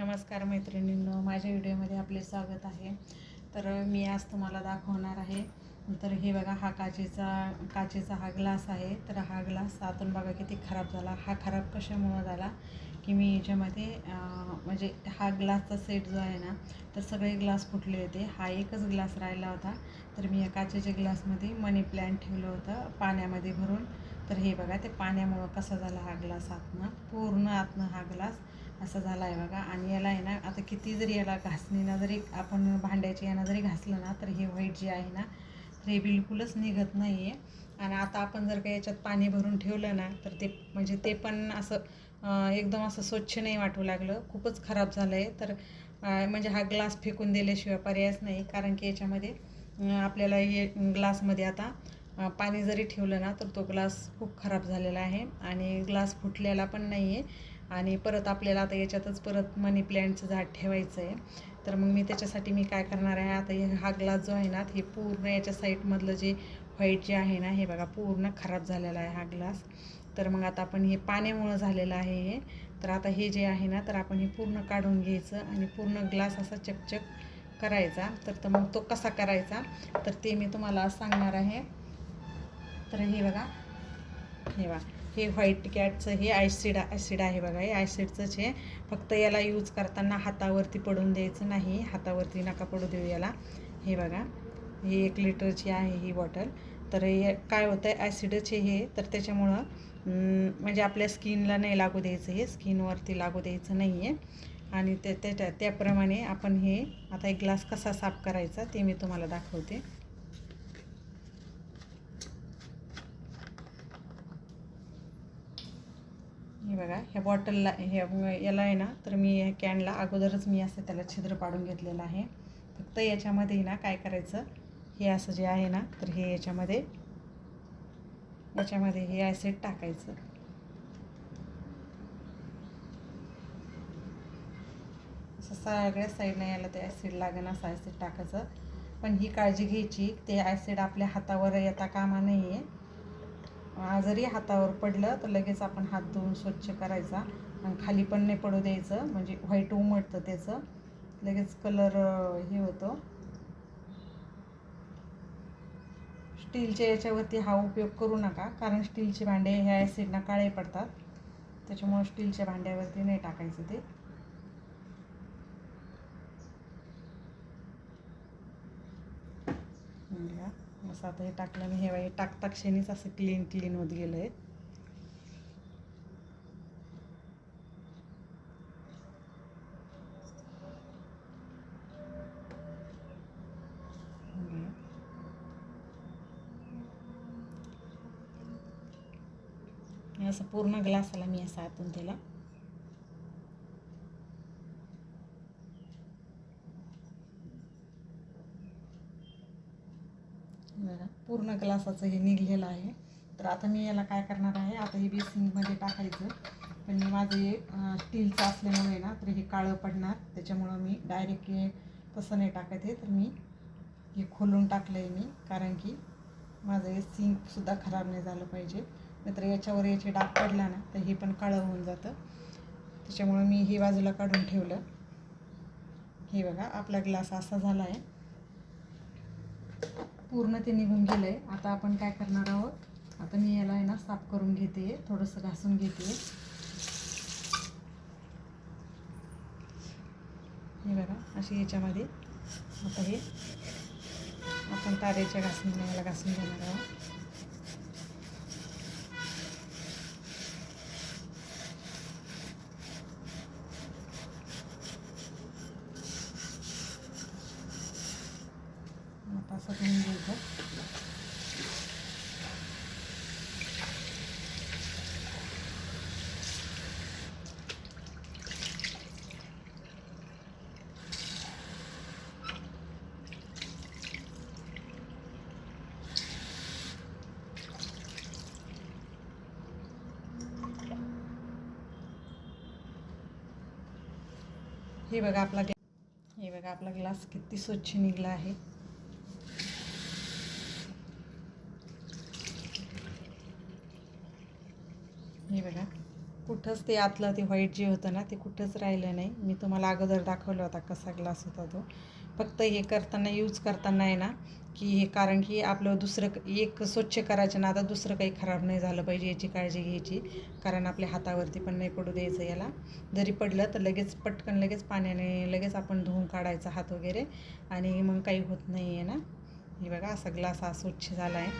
नमस्कार मैत्रिणींनो माझ्या व्हिडिओमध्ये आपले स्वागत आहे. तर मी आज तुम्हाला दाखवणार आहे. तर हे बघा हा काचेचा काचेचा हा ग्लास आहे. तर हा ग्लास आतून बघा किती खराब झाला. हा खराब कशामुळं झाला? की मी याच्यामध्ये म्हणजे हा ग्लासचा सेट जो आहे ना तर सगळे ग्लास फुटले होते. हा एकच ग्लास राहिला होता. तर मी या काचेच्या ग्लासमध्ये मनी प्लॅन्ट ठेवलं होतं पाण्यामध्ये भरून. तर हे बघा ते पाण्यामुळं कसा झाला हा ग्लास आतनं? पूर्ण आतनं हा ग्लास. असा झाला आहे बघा. आणि याला आहे ना आता किती जरी याला घासणीनं जरी आपण भांड्याची यानं जरी घासलं ना तर हे व्हाईट जे आहे ना तर हे बिलकुलच निघत नाही आहे आणि आता आपण जर का याच्यात पाणी भरून ठेवलं ना तर ते म्हणजे ते पण असं एकदम असं स्वच्छ नाही वाटू लागलं. खूपच खराब झालं आहे तर म्हणजे हा ग्लास फेकून दिल्याशिवाय पर्यायच नाही. कारण की याच्यामध्ये आपल्याला हे ग्लासमध्ये आता पाणी जरी ठेवलं ना तर तो ग्लास खूप खराब झालेला आहे. आणि ग्लास फुटलेला पण नाही आहे आणि परत आपल्याला आता याच्यातच परत मनी प्लॅन्टचं झाड ठेवायचं आहे तर मग मी त्याच्यासाठी मी काय करणार आहे आता हे हा ग्लास जो आहे ना हे पूर्ण याच्या साईडमधलं जे व्हाईट जे आहे ना हे बघा पूर्ण खराब झालेला आहे हा ग्लास तर मग आता आपण हे पाण्यामुळं झालेलं आहे हे. तर आता हे जे आहे ना तर आपण हे पूर्ण काढून घ्यायचं आणि पूर्ण ग्लास असा चकचक करायचा. तर तर मग तो कसा करायचा? तर ते मी तुम्हाला सांगणार आहे. तर हे बघा हे बा हे व्हाईट कॅटचं हे ॲसिड ॲसिड आहे बघा हे ॲसिडचंच हे फक्त याला यूज करताना हातावरती पडून द्यायचं नाही हातावरती नका पडू देऊ याला. हे बघा ही एक लिटरची आहे ही बॉटल तर हे काय होतं आहे ॲसिडच हे तर त्याच्यामुळं म्हणजे आपल्या स्किनला नाही लागू द्यायचं हे स्किनवरती लागू द्यायचं नाही आहे आणि त्या त्याच्या त्याप्रमाणे आपण हे आता एक ग्लास कसा साफ करायचा ते मी तुम्हाला दाखवते. बघा ह्या बॉटलला ह्या याला आहे ना तर मी ह्या कॅनला अगोदरच मी असं त्याला छिद्र पाडून घेतलेलं आहे. फक्त याच्यामध्ये ना काय करायचं? हे असं जे आहे ना तर हे याच्यामध्ये याच्यामध्ये हे ॲसिड टाकायचं. असं सगळ्या साईडनं याला ते ॲसिड लागेल असं ॲसिड टाकायचं. पण ही काळजी घ्यायची ते ॲसिड आपल्या हातावर येता कामा नाही आहे जरी हातावर पडलं तर लगेच आपण हात धुवून स्वच्छ करायचा. आणि खाली पण नाही पडू द्यायचं म्हणजे व्हाईट उमटतं त्याचं. लगेच कलर हे होतो. स्टीलच्या याच्यावरती हा उपयोग करू नका कारण स्टीलचे भांडे ह्या ॲसिडना काळे पडतात. त्याच्यामुळं स्टीलच्या भांड्यावरती नाही टाकायचं ते. Yeah. असं आता हे टाकल्याने हे हे टाकता क्षणीच असं क्लीन क्लीन होत गेलं आहे असं पूर्ण ग्लासाला मी असं आतून त्याला बघा पूर्ण ग्लासाचं हे निघलेलं आहे. तर आता मी याला काय करणार आहे आता हे बेसिंगमध्ये टाकायचं. पण माझं हे स्टीलचं असल्यामुळे ना तर हे काळं पडणार. त्याच्यामुळं मी डायरेक्ट हे तसं नाही टाकत आहे. तर मी हे खोलून टाकलं आहे मी कारण की माझं हे सिंकसुद्धा खराब नाही झालं पाहिजे. नाहीतर याच्यावर याचे डाग पडला ना तर हे पण काळं होऊन जातं. त्याच्यामुळं मी हे बाजूला काढून ठेवलं. हे बघा आपला ग्लास असा झाला आहे. पूर्ण ते निघून गेलं आहे आता आपण काय करणार आहोत? आता मी याला आहे ना साफ करून घेते. थोडंसं घासून घेते. हे बघा अशी याच्यामध्ये. आता हे आपण तारेच्या घासून याला घासून घेणार आहोत आता असं धुवून घ्यायचं हे बघा आपला हे बघा आपला ग्लास किती स्वच्छ निघला आहे. हे बघा कुठंच ते आतलं ते व्हाईट जे होतं ना ते कुठंच राहिलं नाही. मी तुम्हाला अगोदर दाखवला होता कसा ग्लास होता तो. फक्त हे करताना यूज करताना आहे ना की हे कारण की आपलं दुसरं एक स्वच्छ करायचं ना आता दुसरं काही खराब नाही झालं पाहिजे याची काळजी घ्यायची. कारण आपल्या हातावरती पण नाही पडू द्यायचं याला. जरी पडलं तर लगेच पटकन लगेच पाण्याने लगेच आपण धुवून काढायचा हात वगैरे आणि मग काही होत नाही आहे ना. हे बघा असा ग्लास हा स्वच्छ झाला आहे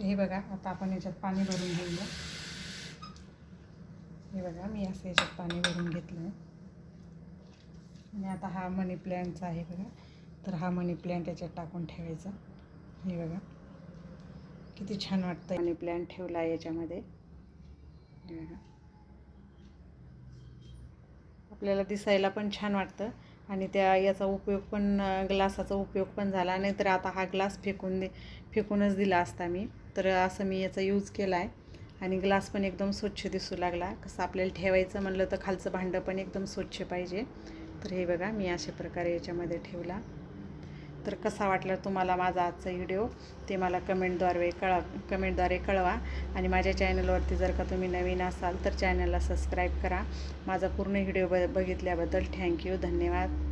हे बघा आता आपण याच्यात पाणी भरून घेऊया. हे बघा मी असं याच्यात पाणी भरून घेतलं आहे आणि आता हा मनी प्लॅन्टचा आहे बघा. तर हा मनी प्लॅन्ट याच्यात टाकून ठेवायचा. हे बघा. किती छान वाटतं मनी प्लॅन्ट ठेवला आहे याच्यामध्ये. हे बघा. आपल्याला दिसायला पण छान वाटतं. आणि त्या याचा उपयोग पण ग्लासाचा उपयोग पण झाला. नाही तर आता हा ग्लास फेकून दे फेकूनच दिला असता मी. तर असं मी याचा यूज केला आहे. आणि ग्लास पण एकदम स्वच्छ दिसू लागला. कसं आपल्याला ठेवायचं म्हणलं तर खालचं भांडं पण एकदम स्वच्छ पाहिजे. तर हे बघा मी अशा प्रकारे याच्यामध्ये ठेवला. तर कसा वाटला तुम्हाला माझा आजचा व्हिडिओ? ते मला कमेंटद्वारे कळा कमेंटद्वारे कळवा. आणि माझ्या चॅनलवरती जर का तुम्ही नवीन असाल तर चॅनलला सबस्क्राईब करा. माझा पूर्ण व्हिडिओ ब बघितल्याबद्दल थँक्यू धन्यवाद.